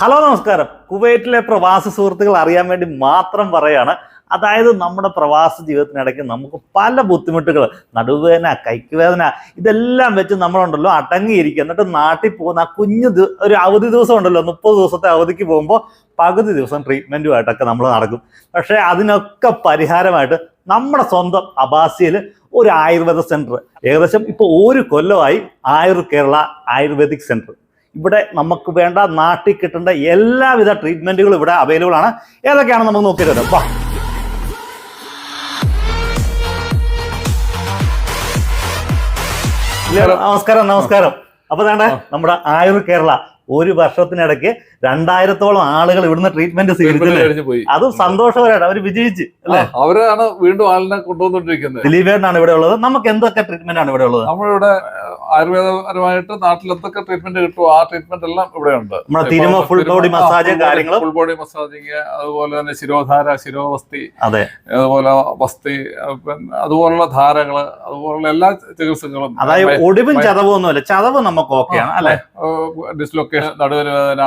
Hello നമസ്കാരം. കുവൈറ്റിലെ പ്രവാസി സുഹൃത്തുക്കൾ അറിയാൻ വേണ്ടി മാത്രം പറയാണ്. അതായത് നമ്മുടെ പ്രവാസ ജീവിതത്തിനിടയ്ക്ക് നമുക്ക് പല ബുദ്ധിമുട്ടുകൾ നടുവേദന കൈക്കുവേദന ഇതെല്ലാം വെച്ച് നമ്മളുണ്ടല്ലോ അടങ്ങിയിരിക്കുക. എന്നിട്ട് നാട്ടിൽ പോകുന്ന ആ കുഞ്ഞു ഒരു അവധി ദിവസം ഉണ്ടല്ലോ മുപ്പത് ദിവസത്തെ അവധിക്ക് പോകുമ്പോൾ പകുതി ദിവസം ട്രീറ്റ്മെന്റുമായിട്ടൊക്കെ നമ്മൾ നടക്കും. പക്ഷേ അതിനൊക്കെ പരിഹാരമായിട്ട് നമ്മുടെ സ്വന്തം അബാസിയിൽ ഒരു ആയുർവേദ സെന്റർ ഏകദേശം ഇപ്പോൾ ഒരു കൊല്ലമായി ആയുർ കേരള ആയുർവേദിക് സെന്റർ ഇവിടെ നമുക്ക് വേണ്ട നാട്ടിൽ കിട്ടേണ്ട എല്ലാവിധ ട്രീറ്റ്മെന്റുകളും ഇവിടെ അവൈലബിൾ ആണ്. ഏതൊക്കെയാണെന്ന് നമുക്ക് നോക്കിയിട്ട് വാ. നമസ്കാരം നമസ്കാരം. അപ്പൊ വേണ്ട നമ്മുടെ ആയുർ കേരള ഒരു വർഷത്തിനിടയ്ക്ക് രണ്ടായിരത്തോളം ആളുകൾ ഇവിടുന്ന് ട്രീറ്റ്മെന്റ് സ്വീകരിച്ചില്ലേ പോയി. അതും സന്തോഷകരമാണ് അവർ വിജയിച്ച് അല്ലേ? അവരാണ് വീണ്ടും ആളിനെ കൊണ്ടുവന്നുകൊണ്ടിരിക്കുന്നത് ദിലീപേട്ടനാണ് ഇവിടെ ഉള്ളത്. നമുക്ക് എന്തൊക്കെ ട്രീറ്റ്മെന്റ് ആണ് ഇവിടെ ഉള്ളത്? നമ്മളിവിടെ ആയുർവേദപരമായിട്ട് നാട്ടിൽ എന്തൊക്കെ ട്രീറ്റ്മെന്റ് കിട്ടുമോ ആ ട്രീറ്റ്മെന്റ് എല്ലാം ഇവിടെ ഉണ്ട് ഫുൾ body massage കാര്യങ്ങളും? ഫുൾ ബോഡി മസാജിങ് അതുപോലെ തന്നെ ശിരോധാര ശിരോവസ്തി അതെ അതുപോലെ വസ്തി അതുപോലുള്ള ധാരകൾ അതുപോലുള്ള എല്ലാ ചികിത്സകളും അതായത് ഒടിവും ചതവും ഒന്നുമല്ല ചതവ് നമുക്ക് ഓക്കെയാണ് അല്ലെ ഡിസ്ലൊക്കേഷൻ നടുവിന് വേദന.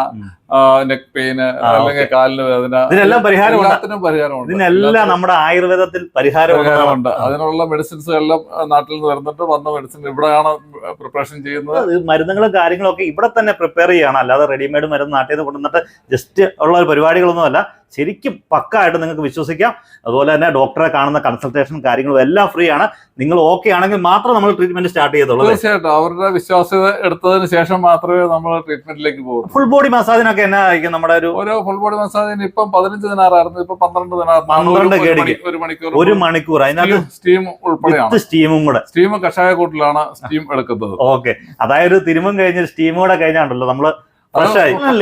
നെക്ക് പെയിന് അല്ലെങ്കിൽ കാലിന് വേദന ഇതിനെല്ലാം പരിഹാരം പരിഹാരമുണ്ട്. ഇതിനെല്ലാം നമ്മുടെ ആയുർവേദത്തിൽ പരിഹാരം പരിഹാരമുണ്ട്. അതിനുള്ള മെഡിസിൻസ് എല്ലാം നാട്ടിൽ നിന്ന് വരുന്നുണ്ട്. വന്ന മെഡിസിൻ ഇവിടെയാണ് പ്രിപ്പറേഷൻ ചെയ്യുന്നത്. മരുന്നുകളും കാര്യങ്ങളും ഒക്കെ ഇവിടെ തന്നെ പ്രിപ്പയർ ചെയ്യണം. അല്ലാതെ റെഡിമെയ്ഡ് മരുന്ന് നാട്ടിൽ നിന്ന് കൊണ്ടുവന്നിട്ട് ജസ്റ്റ് ഉള്ള പരിപാടികളൊന്നും പരിപാടികളൊന്നുമല്ല. ശരിക്കും പക്കായിട്ട് നിങ്ങൾക്ക് വിശ്വസിക്കാം. അതുപോലെ തന്നെ ഡോക്ടറെ കാണുന്ന കൺസൾട്ടേഷൻ കാര്യങ്ങളും എല്ലാം ഫ്രീ ആണ്. നിങ്ങൾ ഓക്കെ ആണെങ്കിൽ മാത്രം നമ്മൾ ട്രീറ്റ്മെന്റ് സ്റ്റാർട്ട് ചെയ്തോളൂ തീർച്ചയായിട്ടും. അവരുടെ വിശ്വാസ്യത എടുത്തതിന് ശേഷം മാത്രമേ നമ്മൾ ട്രീറ്റ്മെന്റിലേക്ക് പോകും. ഫുൾ ബോഡി മസാജിനൊക്കെ എന്നാ ആയിരിക്കും നമ്മുടെ ഒരു ഓരോ ഫുൾ ബോഡി മസാജിന് ഇപ്പം പതിനഞ്ച് ദിനാറായിരുന്നു. ഇപ്പൊ പന്ത്രണ്ട് പന്ത്രണ്ട് കേടിക്ക്. ഒരു മണിക്കൂർ ഒരു മണിക്കൂർ. അതിനകത്ത് സ്റ്റീം ഉൾപ്പെടെയാണ്. വിത്ത് സ്റ്റീമും കൂടെ. സ്റ്റീം കഷായ കൂട്ടിലാണ് സ്റ്റീം എടുക്കുന്നത്. ഓക്കെ അതായത് തിരുമും കഴിഞ്ഞ് സ്റ്റീമും കൂടെ കഴിഞ്ഞാണ്ടല്ലോ നമ്മൾ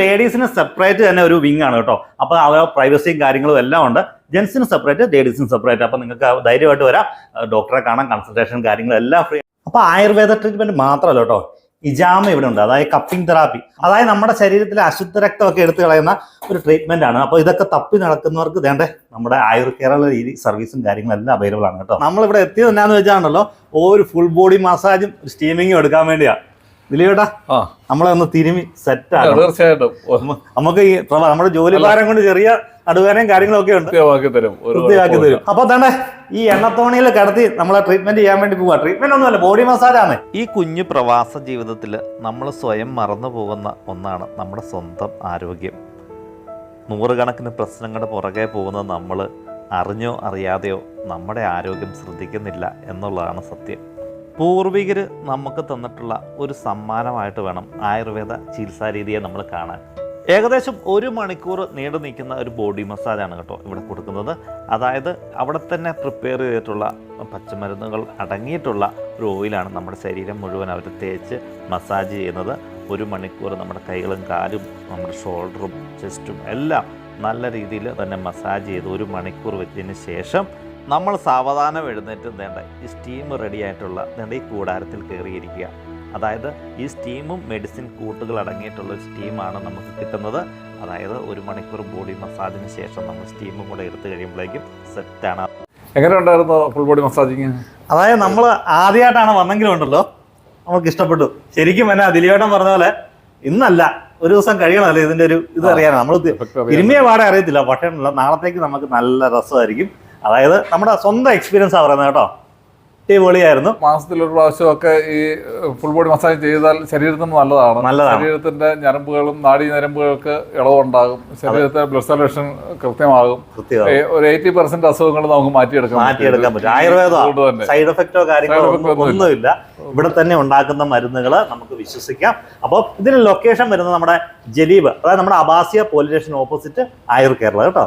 ലേഡീസിന് സെപ്പറേറ്റ് തന്നെ ഒരു വിങ് ആണ് കേട്ടോ. അപ്പൊ അവരുടെ പ്രൈവസിയും കാര്യങ്ങളും എല്ലാം ഉണ്ട്. ജെന്റ്സിന് സെപ്പറേറ്റ് ലേഡീസിന് സെപ്പറേറ്റ് അപ്പൊ നിങ്ങൾക്ക് ധൈര്യമായിട്ട് വരാം. ഡോക്ടറെ കാണാൻ കൺസൾട്ടേഷൻ കാര്യങ്ങളും എല്ലാം ഫ്രീ അപ്പൊ ആയുർവേദ ട്രീറ്റ്മെന്റ് മാത്രമല്ല കേട്ടോ. ഇജാമ ഇവിടെ ഉണ്ട്. അതായത് കപ്പിംഗ് തെറാപ്പി അതായത് നമ്മുടെ ശരീരത്തിലെ അശുദ്ധ രക്തമൊക്കെ എടുത്തു കളയുന്ന ഒരു ട്രീറ്റ്മെന്റ് ആണ്. അപ്പോൾ ഇതൊക്കെ തപ്പി നടക്കുന്നവർക്ക് വേണ്ടേ നമ്മുടെ ആയുർ കേരള രീതി സർവീസും കാര്യങ്ങളും എല്ലാം അവൈലബിൾ ആണ് കേട്ടോ. നമ്മളിവിടെ എത്തിയത് എന്നാന്ന് വെച്ചാണല്ലോ ഒരു ഫുൾ ബോഡി മസാജും സ്റ്റീമിങ്ങും എടുക്കാൻ വേണ്ടിയാ. ദിലീപേട്ടാ ആ. നമ്മളെ ഒന്ന് തിരുമി സെറ്റ് ആണ് തീർച്ചയായിട്ടും. നമുക്ക് ഈ നമ്മുടെ ജോലി ഭാരം കൊണ്ട് ചെറിയ നടുവേനയും കാര്യങ്ങളൊക്കെ ഉണ്ട്. കൃത്യമാക്കി തരും. ഒരു വൃത്തിയാക്കി തരും. അപ്പൊ തന്നെ ഈ എണ്ണത്തോണിയിൽ കടത്തി നമ്മളെ ട്രീറ്റ്മെന്റ് ചെയ്യാൻ വേണ്ടി പോവാ. ട്രീറ്റ്മെന്റ് ഒന്നുമല്ല ബോഡി മസാജാണ് ആണ്. ഈ കുഞ്ഞു പ്രവാസ ജീവിതത്തിൽ നമ്മൾ സ്വയം മറന്നു പോകുന്ന ഒന്നാണ് നമ്മുടെ സ്വന്തം ആരോഗ്യം. നൂറുകണക്കിന് പ്രശ്നങ്ങളുടെ പുറകെ പോകുന്ന നമ്മൾ അറിഞ്ഞോ അറിയാതെയോ നമ്മുടെ ആരോഗ്യം ശ്രദ്ധിക്കുന്നില്ല എന്നുള്ളതാണ് സത്യം. പൂർവികർ നമുക്ക് തന്നിട്ടുള്ള ഒരു സമ്മാനമായിട്ട് വേണം. ആയുർവേദ ചികിത്സാ രീതിയെ നമ്മൾ കാണാൻ. ഏകദേശം ഒരു മണിക്കൂർ നീണ്ടു നിൽക്കുന്ന ഒരു ബോഡി മസാജാണ് കേട്ടോ ഇവിടെ കൊടുക്കുന്നത്. അതായത് അവിടെ തന്നെ പ്രിപ്പയർ ചെയ്തിട്ടുള്ള പച്ചമരുന്നുകൾ അടങ്ങിയിട്ടുള്ള ഒരു ഓയിലാണ് നമ്മുടെ ശരീരം മുഴുവൻ അവർ തേച്ച് മസാജ് ചെയ്യുന്നത്. ഒരു മണിക്കൂർ നമ്മുടെ കൈകളും കാലും നമ്മുടെ ഷോൾഡറും ചെസ്റ്റും എല്ലാം നല്ല രീതിയിൽ തന്നെ മസാജ് ചെയ്ത് ഒരു മണിക്കൂർ വെച്ചതിന് ശേഷം നമ്മൾ സാവധാനം എഴുന്നേറ്റ് നേണ്ട ഈ സ്റ്റീം റെഡി ആയിട്ടുള്ള വേണ്ട ഈ കൂടാരത്തിൽ കയറിയിരിക്കുക. അതായത് ഈ സ്റ്റീമും മെഡിസിൻ കൂട്ടുകൾ അടങ്ങിയിട്ടുള്ള ഒരു സ്റ്റീമാണ് നമുക്ക് കിട്ടുന്നത്. അതായത് ഒരു മണിക്കൂർ ബോഡി മസാജിന് ശേഷം നമ്മൾ സ്റ്റീമും കൂടെ എടുത്തു കഴിയുമ്പോഴേക്കും സെറ്റാണ് എങ്ങനെ ഉണ്ടായിരുന്നു ഫുൾ ബോഡി മസാജിങ് അതായത് നമ്മൾ ആദ്യമായിട്ടാണ് വന്നെങ്കിലും ഉണ്ടല്ലോ. നമുക്ക് ഇഷ്ടപ്പെട്ടു. ശരിക്കും എന്നാ ദിലീപേട്ടൻ പറഞ്ഞ പോലെ ഇന്നല്ല ഒരു ദിവസം കഴിയണമല്ലോ ഇതിന്റെ ഒരു ഇത് അറിയാനാണ് നമ്മൾ തിരുമ്മിയ പാടെ അറിയത്തില്ല. പക്ഷേ നാളത്തേക്ക് നമുക്ക് നല്ല രസമായിരിക്കും. അതായത് നമ്മുടെ സ്വന്തം എക്സ്പീരിയൻസ് ആ പറയുന്നത് കേട്ടോ. അടിപൊളിയായിരുന്നു. മാസത്തിൽ ഒരു പ്രാവശ്യമൊക്കെ ഈ ഫുൾ ബോഡി മസാജ് ചെയ്താൽ ശരീരത്തിന് നല്ലതാണ്. നല്ലതാണ്. ശരീരത്തിന്റെ ഞരമ്പുകളും നാഡീ ഞരമ്പുകൾക്ക് ഇളവുണ്ടാകും. ശരീരത്തെ ബ്ലഡ് സർക്കുലേഷൻ കൃത്യമാകും. ഒരു എയ്റ്റി പെർസെന്റ് അസുഖങ്ങൾ നമുക്ക് മാറ്റിയെടുക്കാം മാറ്റിയെടുക്കാൻ പറ്റും. ആയുർവേദം സൈഡ് എഫക്റ്റോ കാര്യങ്ങളോ ഒന്നുമില്ല. ഇവിടെ തന്നെ ഉണ്ടാക്കുന്ന മരുന്നുകൾ നമുക്ക് വിശ്വസിക്കാം. അപ്പോൾ ഇതിന് ലൊക്കേഷൻ വരുന്നത് നമ്മുടെ ജലീബ് അതായത് നമ്മുടെ Abbasiya police station opposite Ayur Kerala കേട്ടോ.